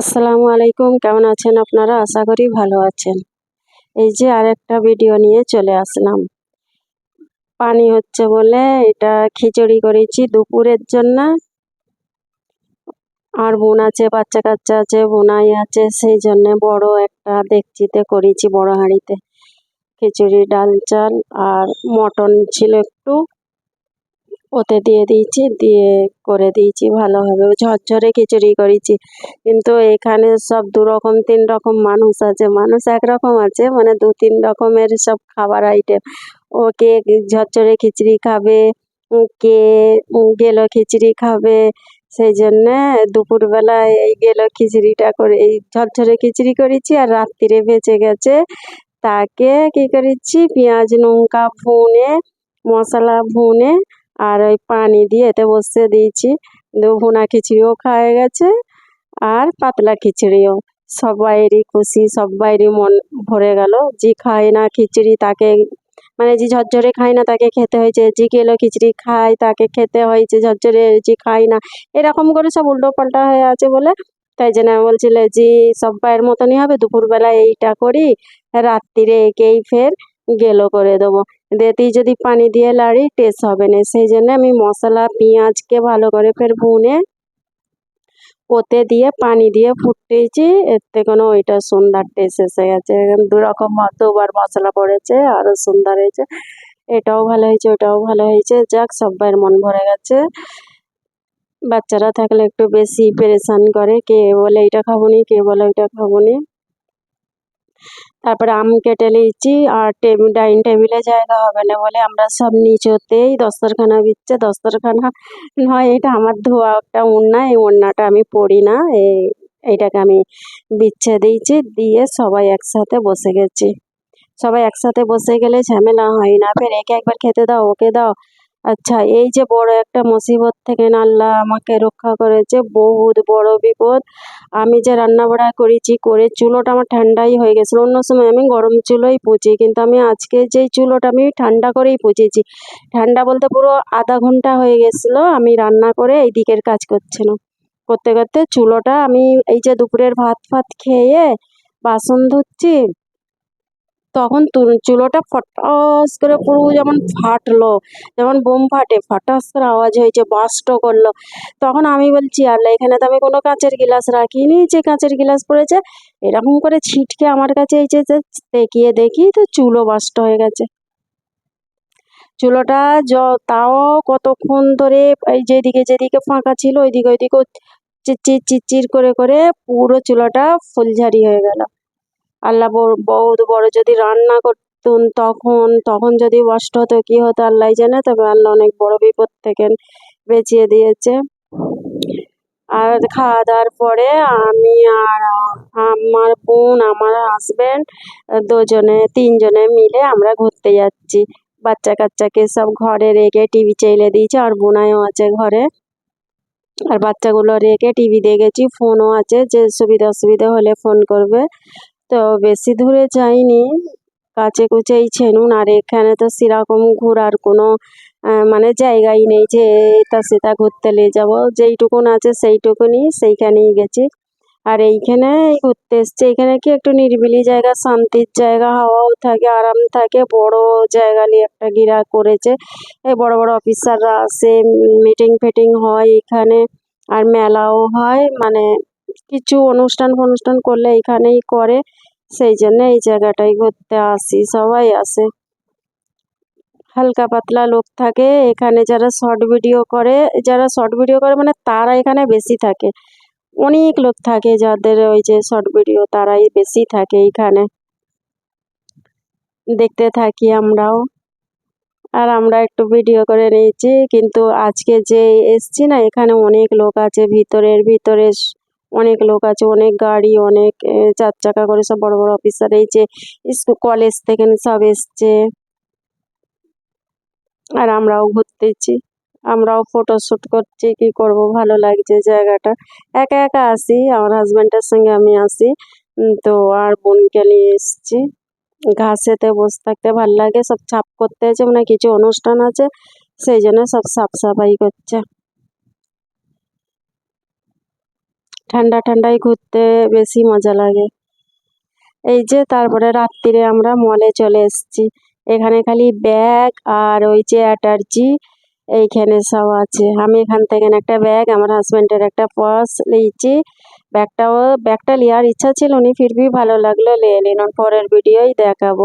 আসসালামু আলাইকুম, কেমন আছেন আপনারা? আশা করি ভালো আছেন। এই যে আরেকটা ভিডিও নিয়ে চলে আসলাম। পানি হচ্ছে বলে এটা খিচুড়ি করেছি দুপুরের জন্য। আর বোন আছে, বাচ্চা কাচ্চা আছে, বোনাই আছে, সেই জন্য বড় একটা দেখছিতে করেছি বড় হাঁড়িতে। খিচুড়ি, ডাল, চাল আর মটন ছিল একটু। ওতে দিয়ে দিয়েছি, দিয়ে করে দিয়েছি, ভালোভাবে। ঝরঝরে খিচুড়ি করেছি। কিন্তু এখানে সব দু রকম তিন রকম মানুষ আছে। মানুষ একরকম আছে মানে দু তিন রকমের সব খাবার আইটেম ও কে ঝরঝরে খিচুড়ি খাবে কে গেলো খিচুড়ি খাবে, সেই জন্যে দুপুরবেলায় এই গেলো খিচুড়িটা করে, এই ঝরঝরে খিচুড়ি করেছি আর রাত্রিরে বেঁচে গেছে। তাকে কি করেছি, পেঁয়াজ, লঙ্কা, ভুনে, মশলা ভুনে আর ওই পানি দিয়ে এতে বসিয়ে দিয়েছি। দিয়ে ভুনা খিচুড়িও খাওয়া গেছে আর পাতলা খিচুড়িও। সবাইয়েরই খুশি সবাইয়েরই মন ভরে গেল। যে খায় না খিচুড়ি তাকে মানে যে ঝরঝরে খায় না তাকে খেতে হয়েছে। যে গেলো খিচুড়ি খায় তাকে খেতে হয়েছে ঝরঝরে, যে খায় না। এরকম করে সব উল্টো পাল্টা হয়ে আছে বলে তাই জন্য বলছিলে যে সবাইয়ের মতনই হবে, দুপুরবেলা এইটা করি, রাত্রিরে একেই ফের গেলো করে দেবো। দেতেই যদি পানি দিয়ে লাড়ি টেস্ট হবে না। সেই জন্য আমি মশলা, পেঁয়াজকে ভালো করে ফের ভুনে পোতে দিয়ে, পানি দিয়ে ফুটিয়েছি থেকে কোনো ওইটা সুন্দর টেস্ট এসে গেছে। এরকম দু রকম ম- দুবার মশলা পড়েছে, আরও সুন্দর হয়েছে। এটাও ভালো হয়েছে, ওটাও ভালো হয়েছে। যাক সবাইয়ের মন ভরে গেছে। বাচ্চারা থাকলে একটু বেশি পেরেশান করে। কে বলে এটা খাব নি, কে বলে ওইটা খাব নি। তারপরে আম কেটে নিয়েছি আর টেবিল ডাইনিং টেবিলে জায়গা হবে না বলে আমরা সব নিচেতেই দস্তরখানা বিচ্ছে দস্তরখানা নয়, এটা আমার ধোয়া একটা ওড়না, এই ওড়নাটা আমি পরি না। এই এইটাকে আমি বিচ্ছে দিয়েছি, দিয়ে সবাই একসাথে বসে গেছি। সবাই একসাথে বসে গেলে ঝামেলা হয় না। ফের একে একবার খেতে দাও, ওকে দাও। আচ্ছা এই যে বড় একটা মুসিবত থেকে না আল্লাহ আমাকে রক্ষা করেছে, বহুত বড় বিপদ। আমি যে রান্না বাড়া করেছি, করে চুলোটা আমার ঠান্ডাই হয়ে গেছিল। অন্য সময় আমি গরম চুলোই পুজি কিন্তু আমি আজকে যেই চুলোটা আমি ঠান্ডা করেই পুজেছি ঠান্ডা বলতে পুরো আধা ঘণ্টা হয়ে গেছিল, আমি রান্না করে এই দিকের কাজ করছিলাম করতে করতে চুলোটা আমি এই যে দুপুরের ভাত, ফাত খেয়ে বাসন ধুচ্ছি তখন চুলোটা ফটাস করে পুরো যেমন ফাটলো, যেমন বোম ফাটে, ফটাস করে আওয়াজ হয়েছে, বাস্ট করল। তখন আমি বলছি আল্লাহ এখানে তো আমি কোনো কাঁচের গ্লাস রাখিনি, যে কাঁচের গিলাস পড়েছে, এরকম করে ছিটকে আমার কাছে যে দেখিয়ে দেখি তো চুলো বাস্ট হয়ে গেছে। চুলোটা য, তাও কতক্ষণ ধরে এই যেদিকে যেদিকে ফাঁকা ছিল, ওইদিকে ওইদিকে চিচির চিচির করে করে পুরো চুলোটা ফুলঝারি হয়ে গেল। আল্লাহ বহুত বড় যদি রান্না করতুন তখন তখন যদি কষ্ট হতো, কি হতো আল্লাহ জানে, তবে আল্লাহ অনেক বড় বিপদ থেকে বেঁচিয়ে দিয়েছে। আর খাওয়া দাওয়ার পরে আমি আর আমার বোন, আমার হাজবেন্ড দুজনে, তিনজনে মিলে আমরা ঘুরতে যাচ্ছি। বাচ্চা কাচ্চাকে সব ঘরে রেখে টিভি চাইলে দিয়েছে, আর বোনাইও আছে ঘরে। আর বাচ্চাগুলো রেখে টিভি দেখেছি ফোনও আছে, যে সুবিধা অসুবিধা হলে ফোন করবে। তো বেশি দূরে যাইনি। কাছে কুচেই ছেনুন, আর এখানে তো সেরকম ঘোরার কোনো মানে জায়গাই নেই যে এটা সেটা ঘুরতে নিয়ে যাব। যেইটুকুন আছে সেইটুকুনি সেইখানেই গেছি। আর এইখানে ঘুরতে এসছে। এখানে কি একটু নিরিবিলি জায়গা, শান্তির জায়গা, হাওয়াও থাকে, আরাম থাকে, বড় জায়গা নিয়ে একটা গিরা করেছে। এই বড় বড় অফিসাররা আসে মিটিং ফিটিং হয় এখানে, আর মেলাও হয় মানে কিছু অনুষ্ঠান ফনুষ্ঠান করলে এখানেই করে। সেই জন্য এই জায়গাটায় ঘুরতে আসি। সবাই আসে। হালকা পাতলা লোক থাকে। এখানে যারা শর্ট ভিডিও করে, যারা শর্ট ভিডিও করে মানে তারা এখানে বেশি থাকে। অনেক লোক থাকে যাদের ওই যে শর্ট ভিডিও তারাই বেশি থাকে এইখানে দেখতে থাকি আমরাও। আর আমরা একটু ভিডিও করে নিয়েছি। কিন্তু আজকে যে এসছি না, এখানে অনেক লোক আছে ভিতরের ভিতরে। অনেক লোক আছে, অনেক গাড়ি, অনেক চার চাকা করে সব বড় বড় অফিসার যে স্কুল কলেজ থেকে সব এসছে। আর আমরাও ঘুরতেছি, আমরাও ফটো শুট করছি, কি করব, ভালো লাগছে জায়গাটা। একা একা আসি, আমার হাজব্যান্ডের সঙ্গে আমি আসি তো আর বোনকে নিয়ে এসেছি। ঘাসেতে বসে থাকতে ভালো লাগে, সব ছাপ করতে আছে মানে কিছু অনুষ্ঠান আছে, সেই জন্য সব সাফ সাফাই করছে। ঠান্ডা ঠান্ডায় ঘুরতে বেশি মজা লাগে। এই যে তারপরে রাত্রিরে আমরা মলে চলে এসেছি। এখানে খালি ব্যাগ আর ওই যে অ্যাটার্জি, এইখানে সব আছে। আমি এখান থেকে একটা ব্যাগ আমার হাজব্যান্ডের একটা পার্স নিয়েছি। ব্যাগটাও ব্যাগটা নেওয়ার ইচ্ছা ছিল না, ফিরবি ভালো লাগল, নিয়ে নিলাম পরের ভিডিওয় দেখাবো।